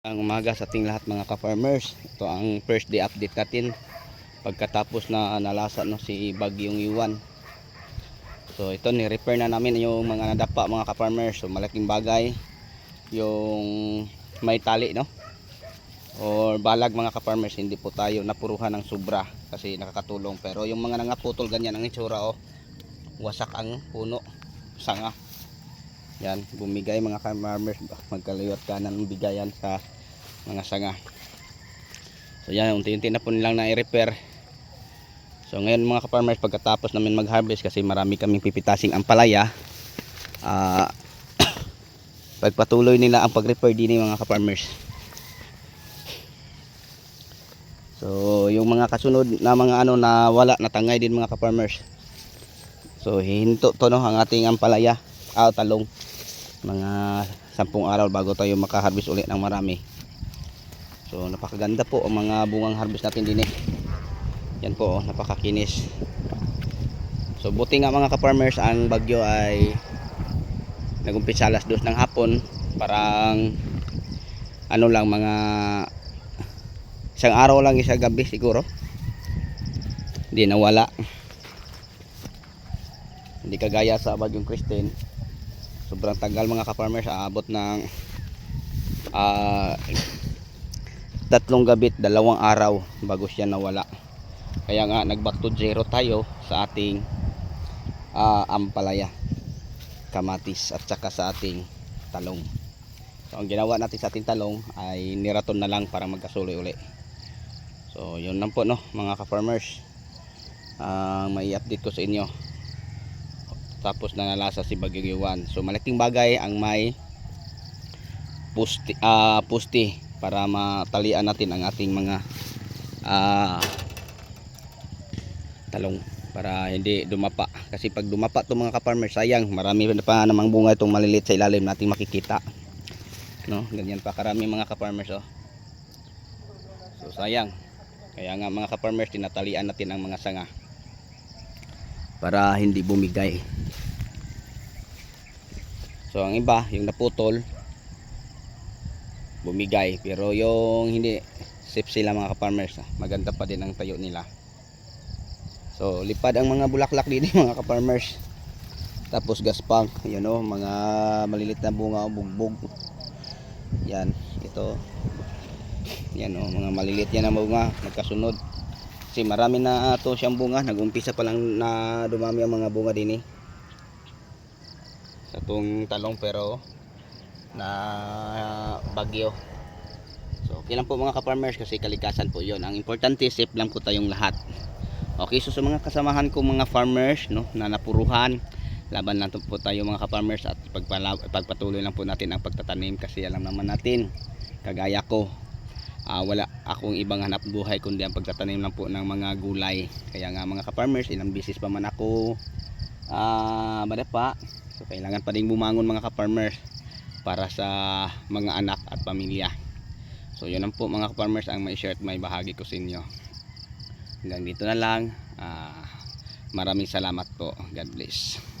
Ang umaga sa ating lahat mga ka-farmers. Ito ang first day update natin. Pagkatapos na nalasa no, si Bagyong Iwan. So ito ni-repair na namin yung mga nadapa mga ka-farmers. So malaking bagay. Yung may tali no. Or balag mga ka-farmers. Hindi po tayo napuruhan ng sobra. Kasi nakakatulong. Pero yung mga nangaputol ganyan ang itsura oh. Wasak ang puno. Sanga. Yan, bumigay mga ka-farmers, magkaliwat kanan ang bigayan sa mga sanga. So yan, unti-unti na po nilang na-repair. So ngayon mga ka-farmers, pagkatapos namin mag-harvest kasi marami kaming pipitasing ampalaya, ah pagpatuloy nila ang pag-repair din mga ka-farmers. So yung mga kasunod na mga ano na wala natangay din mga ka-farmers. So hihinto to no ang ating ampalaya, ah, talong mga sampung araw bago tayo makaharvest ulit ng marami. So napakaganda po ang mga bungang harvest natin din eh. Yan po oh, napakakinis. So buti nga mga ka-farmers ang bagyo ay nagumpisa alas dos ng hapon. Parang ano lang mga isang araw lang isang gabi siguro. Hindi nawala. Hindi kagaya sa bagyong Christine sobrang tagal mga ka-farmers. Aabot ng ah, tatlong gabit dalawang araw bago siya nawala. Kaya nga nag back to zero tayo sa ating ah, ampalaya kamatis at saka sa ating talong. So ang ginawa natin sa ating talong ay niraton na lang para magkasuloy uli. So yun lang po no mga ka-farmers. Ang may update ko sa inyo tapos nanalasa si Bagyong Iwan. So malaking bagay ang may pusti, ah, pusti para matalian natin ang ating mga ah, talong para hindi dumapa. Kasi pag dumapa to mga ka-farmer sayang marami pa namang bunga itong malilit sa ilalim nating makikita. No, ganyan pa karami mga ka-farmers oh. So sayang. Kaya nga mga ka-farmers tinatalian natin ang mga sanga para hindi bumigay. So ang iba, yung naputol bumigay. Pero yung hindi safe sila mga ka-farmers ah. maganda pa din ang tayo nila. So lipad ang mga bulaklak din mga ka-farmers. Tapos gaspang yun o mga malilit na bunga o bugbog. Yan ito. Yan o mga maliliit yan na bunga magkasunod kasi marami na to siyang bunga nagumpisa pa lang na dumami ang mga bunga din eh itong talong pero na bagyo. So okay lang po mga ka-farmers kasi kalikasan po yon ang importante safe lang po tayong lahat. Okay so sa mga kasamahan ko mga farmers no na napuruhan laban lang po tayo mga ka-farmers at pagpatuloy lang po natin ang pagtatanim kasi alam naman natin kagaya ko ah, wala akong ibang hanap buhay kundi ang pagtatanim lang po ng mga gulay. Kaya nga mga ka-farmers ilang bisis pa man ako ah, madapa so kailangan pa ding bumangon mga ka-farmers para sa mga anak at pamilya. So yun lang po mga ka-farmers ang may share at may bahagi ko sa inyo. Hanggang dito na lang. Ah, maraming salamat po. God bless